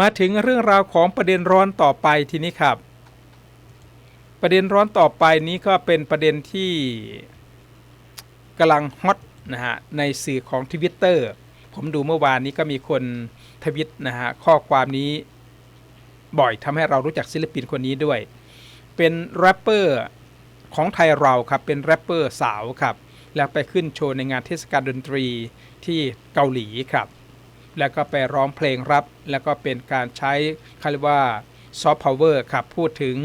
มาถึงเรื่องราวของประเด็นร้อนต่อไปทีนี้ครับ ประเด็นร้อนต่อไปนี้ก็เป็นประเด็นที่กำลังฮอตนะฮะในสื่อของทวิตเตอร์ผมดูเมื่อวานนี้ก็มีคนทวิตนะฮะข้อความนี้บ่อยทำให้เรารู้จักศิลปินคนนี้ด้วย เป็นแรปเปอร์ของไทยเราครับเป็นแรปเปอร์สาวครับแล้วไปขึ้นโชว์ในงานเทศกาลดนตรีที่เกาหลีครับ แล้วก็ไปร้องเพลงรับ แล้วก็เป็นการใช้คาเรียกว่าซอฟต์พาวเวอร์ครับพูดถึง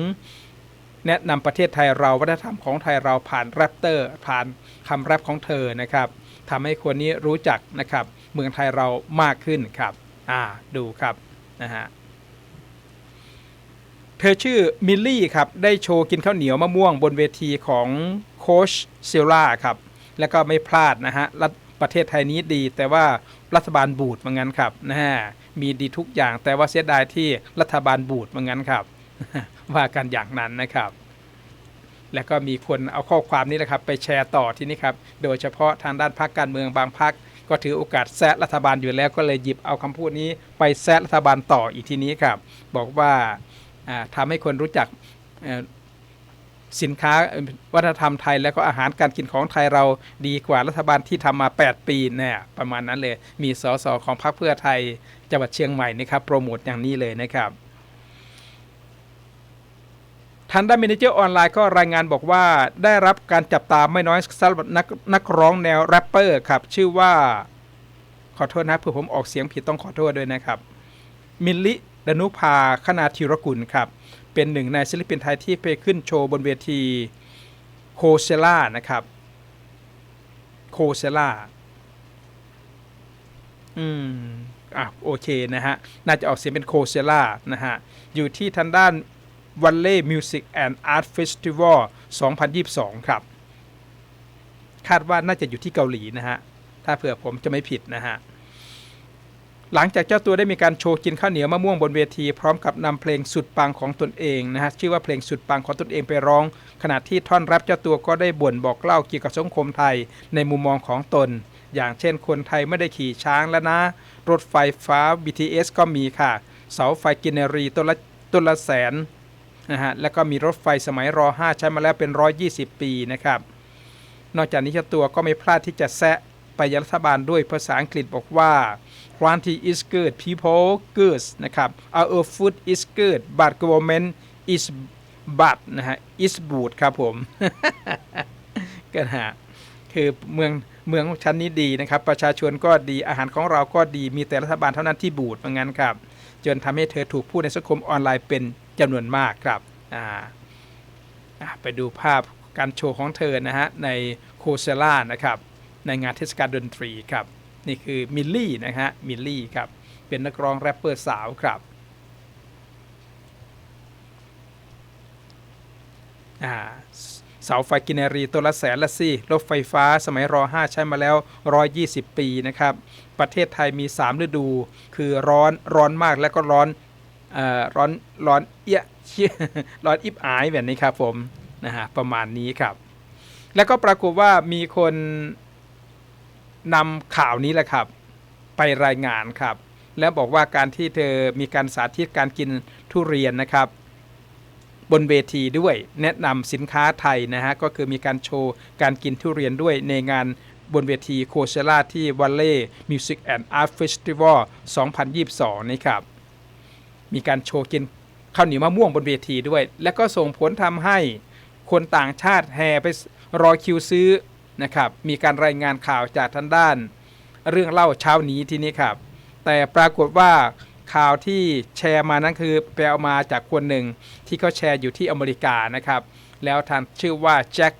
แนะนำประเทศไทยเราวัฒนธรรมของไทยเราผ่านแรปเตอร์ผ่านคำแรปของเธอนะครับทำให้คนนี้รู้จักนะครับเมืองไทยเรามากขึ้นครับอ่าดูครับนะฮะเธอชื่อมิลลี่ครับได้โชว์กินข้าวเหนียวมะม่วงบนเวทีของโคชเซล่าครับแล้วก็ไม่พลาดนะฮะรัฐประเทศไทยนี้ดี แต่ว่า รัฐบาลบูดเหมือนกันครับนะฮะมีดีทุกอย่างแต่ว่าเสียดายที่รัฐบาลบูดเหมือนกันครับ ว่ากันอย่างนั้นนะครับ แล้วก็มีคนเอาข้อความนี้นะครับ ไปแชร์ต่อที่นี่ครับโดยเฉพาะทางด้านพรรคการเมืองบางพรรคก็ถือโอกาสแซะรัฐบาลอยู่แล้วก็เลยหยิบเอาคำพูดนี้ ไปแซะรัฐบาลต่ออีกทีนี้ครับ บอกว่าอ่าทำให้คนรู้จัก สินค้าวัฒนธรรมไทย แล้วก็อาหารการกินของไทยเราดีกว่ารัฐบาลที่ทำมา 8 ปีเนี่ยประมาณนั้นเลยมีสสของพรรคเพื่อไทยจังหวัดเชียงใหม่นะครับโปรโมทอย่างนี้เลยนะครับทันด้านมินเจอร์ออนไลน์ก็รายงานบอกว่าได้รับการจับตามไม่น้อยสำหรับนักนักร้องแนวแรปเปอร์ครับ ชื่อว่าขอโทษนะเผื่อผมออกเสียงผิดต้องขอโทษด้วยนะครับ มิลลิดนุภาคณาธิรกุลครับ เป็นหนึ่งในศิลปินไทยที่ไปขึ้นโชว์บนเวทีโคเซล่านะครับโคเซล่าอืมอะโอเคนะฮะ น่าจะออกเสียงเป็นโคเซล่านะฮะ อยู่ที่ทางด้าน v a l l e y Music and Art Festival 2022 ครับ คาดว่าน่าจะอยู่ที่เกาหลีนะฮะ ถ้าเผื่อผมจะไม่ผิดนะฮะ หลังจากเจ้าตัวได้มีการโชว์กินข้าวเหนียวมะม่วงบนเวที พร้อมกับนำเพลงสุดปังของตนเองนะฮะชื่อว่าเพลงสุดปังของตนเองไปร้อง ขณะที่ท่อนแรปเจ้าตัวก็ได้บ่นบอกเล่าเกี่ยวกับสังคมไทยในมุมมองของตน อย่างเช่นคนไทยไม่ได้ขี่ช้างแล้วนะ รถไฟฟ้า BTS ก็มีค่ะ เสาไฟกินรีต้นละต้นละแสนนะฮะแล้วก็มีรถไฟสมัยรอ 5 ใช้มาแล้วเป็น 120 ปีนะครับนอกจากนี้เจ้าตัวก็ไม่พลาดที่จะแซะไปยังรัฐบาลด้วยภาษาอังกฤษบอกว่า quantity is good people good นะครับ our food is good but government is bad นะฮะ is bad ครับผมก็ฮะคือเมืองเมืองชั้นนี้ดีนะครับ ประชาชนก็ดีอาหารของเราก็ดีมีแต่รัฐบาลเท่านั้นที่บูดเหมือนกันครับ จนทำให้เธอถูกพูดในสังคมออนไลน์เป็นจำนวนมากครับอ่าไปดูภาพการโชว์ของเธอนะฮะในโคเซล่านะครับ ในงานเทศกาลดนตรีครับ นี่คือมิลลี่นะฮะมิลลี่ครับเป็นนักร้องแรปเปอร์สาวครับเสาไฟกินรีตัวละแสนละสิรถไฟฟ้าสมัยรอ 5 ใช้มาแล้ว 120 ปีนะครับ ประเทศไทยมี 3 ฤดู คือร้อนร้อนมากแล้วก็ร้อนอร้อนร้อนเอี้ยร้อนอิบอายแบบนี้ครับผมนะฮะประมาณนี้ครับ แล้วก็ปรากฏว่ามีคน นำข่าวนี้แหละครับ ไปรายงานครับ แล้วบอกว่าการที่เธอมีการสาธิตการกินทุเรียนนะครับ บนเวทีด้วยแนะนำสินค้าไทยนะฮะก็คือมีการโชว์การกินทุเรียนด้วยในงานบนเวทีโคเชล่าที่วัลเล่มิวสิกแอนด์อาร์ตเฟสติวัล2022 นี่ครับ มีการโชว์กินข้าวเหนียวมะม่วงบนเวทีด้วย และก็ส่งผลทำให้คนต่างชาติแห่ไปรอคิวซื้อ นะครับ มีการรายงานข่าวจากทางด้าน เรื่องเล่าเช้านี้ที่นี้ครับ แต่ปรากฏว่าข่าวที่แชร์มานั้นคือไปเอามาจากคนหนึ่งที่เขาแชร์อยู่ที่อเมริกานะครับ แล้วทางชื่อว่าแจ็ค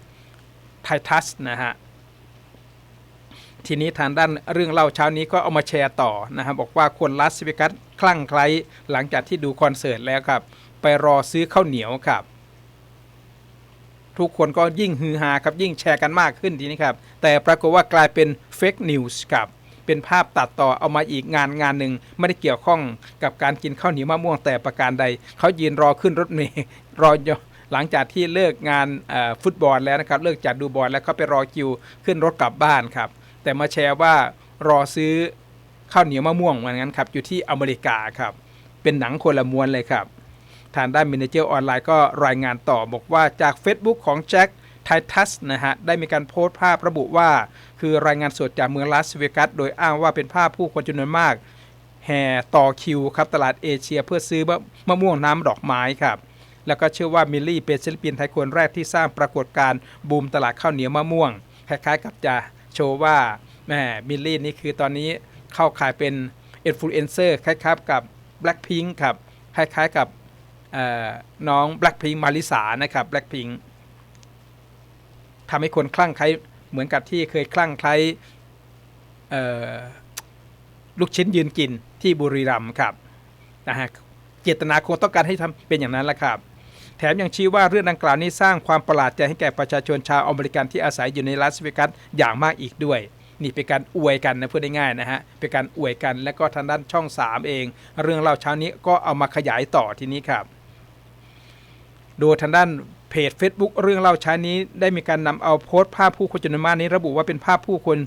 ไททัสนะฮะทีนี้ทางด้านเรื่องเล่าเช้านี้ก็เอามาแชร์ต่อนะครับบอกว่าคนลาสเวกัสคลั่งไคล้หลังจากที่ดูคอนเสิร์ตแล้วครับ ไปรอซื้อข้าวเหนียวครับ ทุกคนก็ยิ่งฮือฮาครับยิ่งแชร์กันมากขึ้นทีนี้ครับ แต่ปรากฏว่ากลายเป็นเฟกนิวส์ครับเป็นภาพตัดต่อเอามาอีกงานงานหนึ่งไม่ได้เกี่ยวข้องกับการกินข้าวเหนียวมะม่วงแต่ประการใด เขายืนรอขึ้นรถเมล์รอหลังจากที่เลิกงานฟุตบอลแล้วนะครับ เลิกจากดูบอลแล้วเขาไปรอคิวขึ้นรถกลับบ้านครับ แต่มาแชร์ว่ารอซื้อข้าวเหนียวมะม่วงเหมือนกันครับอยู่ที่อเมริกาครับ เป็นหนังคนละม้วนเลยครับ ทางด้านมินเจอร์ออนไลน์ก็รายงานต่อบอกว่าจาก Facebook ของแจ็คไททัสนะฮะได้มีการโพสต์ภาพระบุว่า คือรายงานสดจากเมืองลาสเวกัสโดยอ้างว่าเป็นภาพผู้คนจำนวนมาก แห่ต่อคิวครับตลาดเอเชียเพื่อซื้อมะมะม่วงน้ำดอกไม้ครับแล้วก็เชื่อว่ามิลลี่เป็นศิลปินไทยคนแรกที่สร้างปรากฏการณ์บูมตลาดข้าวเหนียวมะม่วง คล้ายๆ กับจะโชว์ว่าแหมมิลลี่นี่คือตอนนี้เข้าขายเป็นอินฟลูเอนเซอร์คล้ายๆกับ Blackpink ครับคล้ายๆกับ น้อง Blackpink มาริสานะครับ Blackpink ทำให้คนคลั่งไคล้เหมือนกับที่เคยคลั่งไคล้ลูกชิ้นยืนกินที่บุรีรัมย์ครับนะฮะเจตนาคงต้องการให้ทำเป็นอย่างนั้นแหละครับ แถมยังชี้ว่าเรื่องดังกล่าวนี้สร้างความประหลาดใจให้แก่ประชาชนชาวอเมริกันที่อาศัยอยู่ในลาสเวกัสอย่างมากอีกด้วย นี่เป็นการอวยกันนะพูดง่ายๆนะฮะเป็นการอวยกันและก็ทางด้านช่อง 3 เอง เรื่องเล่าเช้านี้ก็เอามาขยายต่อทีนี้ครับ โดยทางด้านเพจ Facebook เรื่องเล่าช้านี้ได้มีการนำเอาโพสต์ภาพผู้คนจำนวนมากนี้ระบุว่าเป็นภาพผู้คน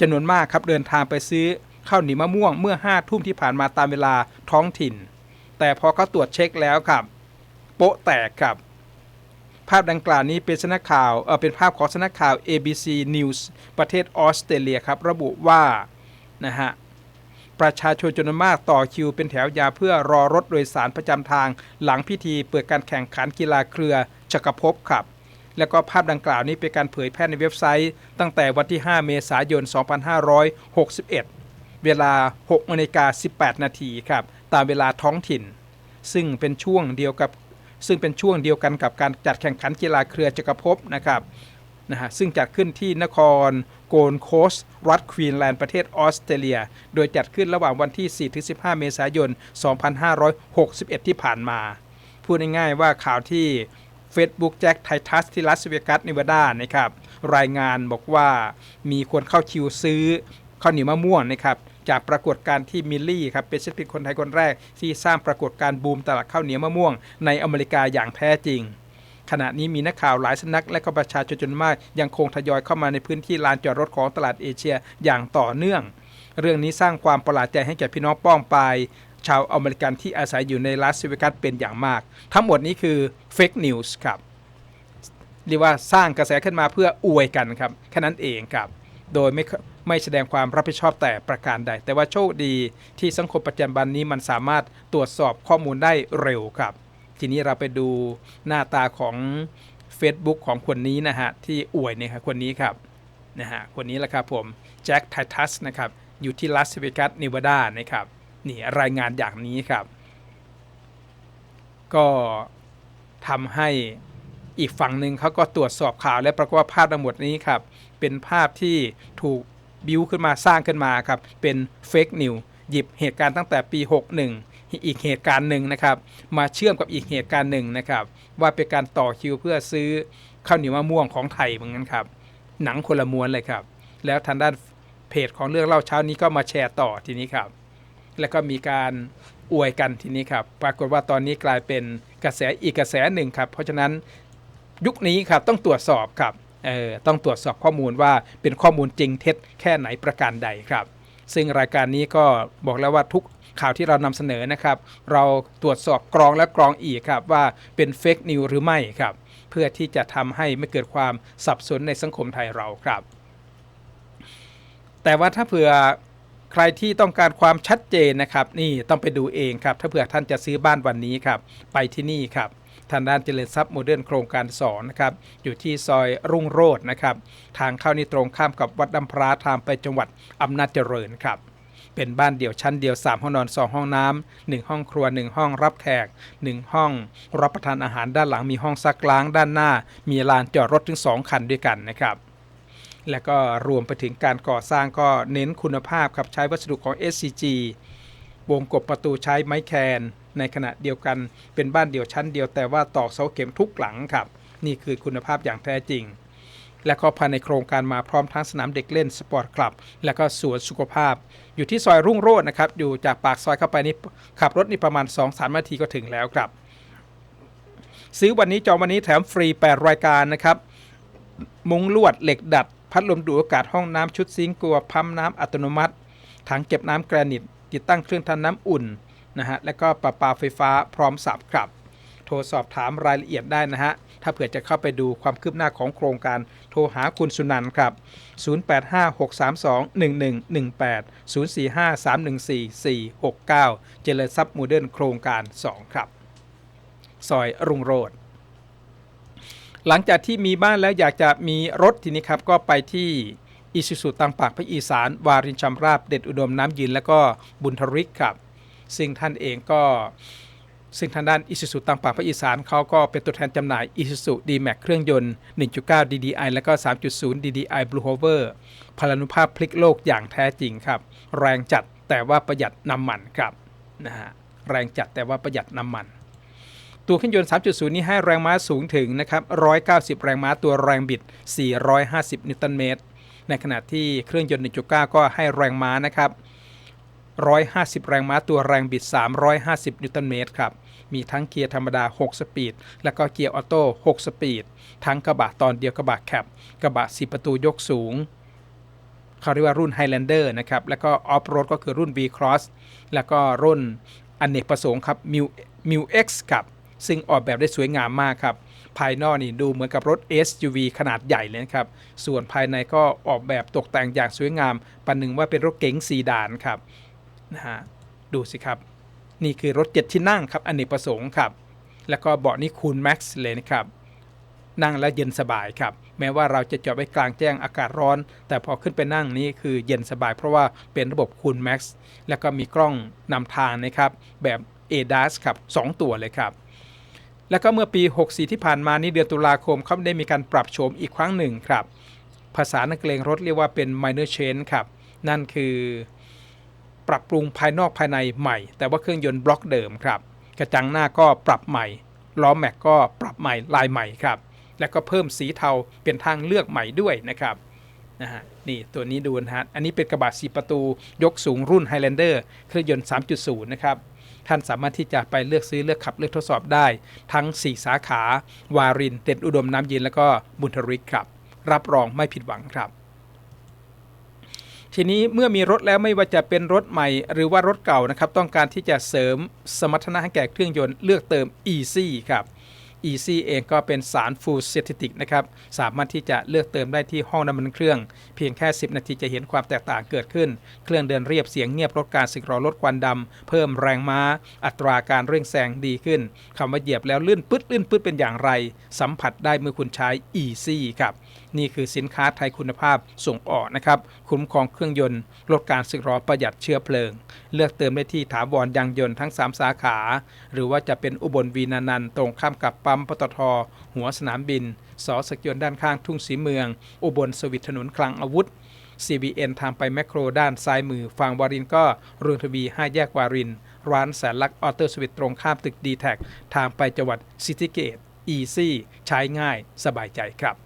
จำนวนมากครับเดินทางไปซื้อข้าวเหนียวมะม่วงเมื่อ5ทุ่มที่ผ่านมาตามเวลาท้องถิ่น แต่พอเขาตรวจเช็คแล้วครับ โป๊ะแตกครับ ภาพดังกล่าวนี้เป็นสนักข่าวเออเป็นภาพของสนักข่าว ABC News ประเทศออสเตรเลียครับ ระบุว่านะฮะ ประชาชนจำนวนมากต่อคิวเป็นแถวยาวเพื่อรอรถโดยสารประจำทาง หลังพิธีเปิดการแข่งขันกีฬาเครือจักรภพครับ แล้วก็ภาพดังกล่าวนี้เป็นการเผยแพร่ในเว็บไซต์ ตั้งแต่วันที่ 5 เมษายน 2561 เวลา6นาฬิกา18 นาทีครับตามเวลาท้องถิ่น ซึ่งเป็นช่วงเดียวกับซึ่งเป็นช่วงเดียวกันกับการจัดแข่งขันกีฬาเครือจักรภพนะครับนะฮะซึ่งจัดขึ้นที่นคร โกลโคส์รัฐควีนแลนด์ประเทศออสเตรเลีย โดยจัดขึ้นระหว่างวันที่ 4-15 เมษายน 2561 ที่ผ่านมา พูดง่ายๆว่าข่าวที่ Facebook แจ็คไททัสที่รัสเวกัสเนวาดานะครับรายงานบอกว่ามีคนเข้าคิวซื้อข้าวเหนียวมะม่วงนะครับจากปรากฏการณ์ที่มิลลี่ครับเป็นศิลปินคนไทยคนแรก ที่สร้างปรากฏการณ์บูมตลาดข้าวเหนียวมะม่วงในอเมริกาอย่างแท้จริง ขณะนี้มีนักข่าวหลายสำนักและก็ประชาชนจำนวนมาก ยังคงทยอยเข้ามาในพื้นที่ลานจอดรถของตลาดเอเชียอย่างต่อเนื่อง เรื่องนี้สร้างความประหลาดใจให้แก่พี่น้องป้องปายชาวอเมริกันที่อาศัยอยู่ในลาสเวกัสเป็นอย่างมาก ทั้งหมดนี้คือเฟกนิวส์ครับเรียกว่าสร้างกระแสขึ้นมาเพื่ออวยกันครับแค่นั้นเองครับ โดยไม่ไม่แสดงความรับผิดชอบแต่ประการใด แต่ว่าโชคดีที่สังคมปัจจุบันนี้มันสามารถตรวจสอบข้อมูลได้เร็วครับ ทีนี้เราไปดูหน้าตาของ Facebook ของคนนี้นะฮะที่อวยเนี่ยครับคนนี้ครับนะฮะคนนี้แหละครับผมแจ็คไททัสนะครับอยู่ที่ลาสเวกัสเนวาดานะครับนี่รายงานอย่างนี้ครับ ก็ทำให้อีกฝั่งหนึ่งเขาก็ตรวจสอบข่าวและปรากฏว่าภาพทั้งหมดนี้ครับ เป็นภาพที่ถูกบิวขึ้นมาสร้างขึ้นมาครับ เป็นเฟกนิวหยิบเหตุการณ์ตั้งแต่ปี 61 อีกเหตุการณ์หนึ่งนะครับ มาเชื่อมกับอีกเหตุการณ์หนึ่งนะครับ ว่าเป็นการต่อคิวเพื่อซื้อข้าวเหนียวมะม่วงของไทยเหมือนกันครับ หนังคนละม้วนเลยครับ แล้วทางด้านเพจของเรื่องเล่าเช้านี้ก็มาแชร์ต่อทีนี้ครับ แล้วก็มีการอวยกันทีนี้ครับ ปรากฏว่าตอนนี้กลายเป็นกระแสอีกกระแสหนึ่งครับ เพราะฉะนั้นยุคนี้ครับต้องตรวจสอบครับเออต้องตรวจสอบข้อมูลว่าเป็นข้อมูลจริงเท็จแค่ไหนประการใดครับ ซึ่งรายการนี้ก็บอกแล้วว่าทุก ข่าวที่เรานำเสนอนะครับ เราตรวจสอบกรองและกรองอีกครับว่าเป็นเฟกนิวหรือไม่ครับ เพื่อที่จะทำให้ไม่เกิดความสับสนในสังคมไทยเราครับ แต่ว่าถ้าเผื่อใครที่ต้องการความชัดเจนนะครับ นี่ต้องไปดูเองครับ ถ้าเผื่อท่านจะซื้อบ้านวันนี้ครับ ไปที่นี่ครับทางด้านเจริญทรัพย์โมเดิร์นโครงการ2นะครับ อยู่ที่ซอยรุ่งโรจน์นะครับ ทางเข้านี่ตรงข้ามกับวัดดำพร้าทางไปจังหวัดอำนาจเจริญครับ เป็นบ้านเดี่ยวชั้นเดียว 3 ห้องนอน 2 ห้องน้ำ1ห้องครัว 1 ห้องรับแขก 1 ห้อง รับประทานอาหารด้านหลังมีห้องซักล้างด้านหน้า มีลานจอดรถถึง 2 คันด้วยกันนะครับ และก็รวมไปถึงการก่อสร้างก็เน้นคุณภาพครับใช้วัสดุของ SCG วงกบประตูใช้ไม้แคน ในขณะเดียวกันเป็นบ้านเดี่ยวชั้นเดียวแต่ว่าตอกเสาเข็มทุกหลังครับ นี่คือคุณภาพอย่างแท้จริง และก็ภายในโครงการมาพร้อมทั้งสนามเด็กเล่นสปอร์ตคลับ และก็สวนสุขภาพ อยู่ที่ซอยรุ่งโรจน์นะครับ อยู่จากปากซอยเข้าไปนี่ขับรถนี่ประมาณ 2-3นาทีก็ถึงแล้วครับ ซื้อวันนี้จองวันนี้แถมฟรี 8 รายการนะครับ มุ้งลวดเหล็กดัด พัดลมดูดอากาศห้องน้ำชุดซิงกลัวปั๊มน้ำอัตโนมัติ ถังเก็บน้ำแกรนิตติดตั้งเครื่องทำน้ำอุ่นนะฮะและก็ประปาไฟฟ้าพร้อมสับครับ ทรสอบถามรายละเอียดได้นะฮะ ถ้าเผื่อจะเข้าไปดูความคืบหน้าของโครงการโทรหาคุณสุนันท์ครับ 0856321118 045314469 เจริญทรัพย์โมเดิร์นโครงการ 2 ครับ ซอยรุ่งโรจน์หลังจากที่มีบ้านแล้วอยากจะมีรถทีนี้ครับ ก็ไปที่อิสุสุตังปากพระอีสาน วารินชำราบเด็ดอุดมน้ำยืน และก็บุญทริกครับ ซึ่งท่านเองก็ ซึ่งทางด้านอิ u z u ตังปากภาคอีสานเขาก็เป็นตัวแทนจำหน่าย Isuzu D-Max เครื่องยนต์ 1.9 DDI และก็ 3.0 DDI Blue Hover พลานุภาพพลิกโลกอย่างแท้จริงครับ แรงจัดแต่ว่าประหยัดน้ำมันครับนะฮะแรงจัดแต่ว่าประหยัดน้ำมัน ตัวเครื่องยนต์ 3.0 นี้ให้แรงม้าสูงถึงนะครับ 190 แรงม้าตัวแรงบิด 450 นิวตันเมตร ในขณะที่เครื่องยนต์ 1.9 ก็ให้แรงม้านะครับ 150 แรงม้าตัวแรงบิด 350 นิวตันเมตรครับ มีทั้งเกียร์ธรรมดา 6 สปีด แล้วก็เกียร์ออโต้ 6 สปีด ทั้งกระบะตอนเดียวกระบะแคปกระบะ4ประตูยกสูงเขาเรียกว่ารุ่น Highlander นะครับ แล้วก็ออฟโรดก็คือรุ่น V Cross แล้วก็รุ่นอนเนกประสงค์ครับ m i m i X ครับซึ่งออกแบบได้สวยงามมากครับ ภายนอกนี่ดูเหมือนกับรถ SUV ขนาดใหญ่เลยครับ ส่วนภายในก็ออกแบบตกแต่งอย่างสวยงามประหนึ่งว่าเป็นรถเก๋งซีดานครับนะฮะดูสิครับ นี่คือรถเจ็ดที่นั่งครับอนเนกประสงค์ครับ แล้วก็เบาะนี่คูลแม็กซ์เลยนะครับ นั่งแล้วเย็นสบายครับ แม้ว่าเราจะจอดไว้กลางแจ้งอากาศร้อน แต่พอขึ้นไปนั่งนี่คือเย็นสบาย เพราะว่าเป็นระบบคูลแม็กซ์แล้วก็มีกล้องนำทางนะครับ แบบ ADAS ครับ 2 ตัวเลยครับแล้วก็เมื่อปี 64 ที่ผ่านมานี้เดือนตุลาคมเขาได้มีการปรับโฉมอีกครั้งหนึ่งครับ ภาษานักเลงรถเรียกว่าเป็น minor change ครับ นั่นคือ ปรับปรุงภายนอกภายในใหม่ แต่ว่าเครื่องยนต์บล็อกเดิมครับ กระจังหน้าก็ปรับใหม่ ล้อแม็กก็ปรับใหม่ลายใหม่ครับ แล้วก็เพิ่มสีเทาเป็นทางเลือกใหม่ด้วยนะครับนะฮะนี่ตัวนี้ดูนะฮะอันนี้เป็นกระบะสีประตูยกสูงรุ่น Highlander เครื่องยนต์ 3.0 นะครับ ท่านสามารถที่จะไปเลือกซื้อเลือกขับเลือกทดสอบได้ ทั้ง 4 สาขา วารินเด่นอุดมน้ำเย็นแล้วก็บุญทริกครับ รับรองไม่ผิดหวังครับ ทีนี้เมื่อมีรถแล้วไม่ว่าจะเป็นรถใหม่ หรือว่ารถเก่านะครับ ต้องการที่จะเสริมสมรรถนะให้แก่เครื่องยนต์เลือกเติม Easy ครับ Easy เองก็เป็นสารฟูลเซติติกนะครับ สามารถที่จะเลือกเติมได้ที่ห้องน้ำมันเครื่อง เพียงแค่ 10 นาทีจะเห็นความแตกต่างเกิดขึ้น เครื่องเดินเรียบเสียงเงียบลดการสึกหรอลดควันดำ เพิ่มแรงม้า อัตราการเร่งแซงดีขึ้นคำว่าเหยียบแล้วลื่นปึ๊ดลื่นปึ๊ดเป็นอย่างไร สัมผัสได้เมื่อคุณใช้ Easy ครับ นี่คือสินค้าไทยคุณภาพส่งออกนะครับ คุ้มครองเครื่องยนต์ ลดการสึกหรอประหยัดเชื้อเพลิง เลือกเติมได้ที่ถาวรยางยนต์ทั้ง 3 สาขา หรือว่าจะเป็นอุบลวีนานันท์ตรงข้ามกับปั๊มปตท หัวสนามบิน สอสกยนด้านข้างทุ่งสีเมือง อุบลสวิตถนนคลังอาวุธ CBN ทางไปแมคโครด้านซ้ายมือฝั่งวารินก็เรืองทวี5แยกวาริน ร้านแสนลักออเตอร์สวิตตรงข้ามตึกดีแท็ทางไปจังหวัดซิติเกตอีซี่ใช้ง่ายสบายใจครับ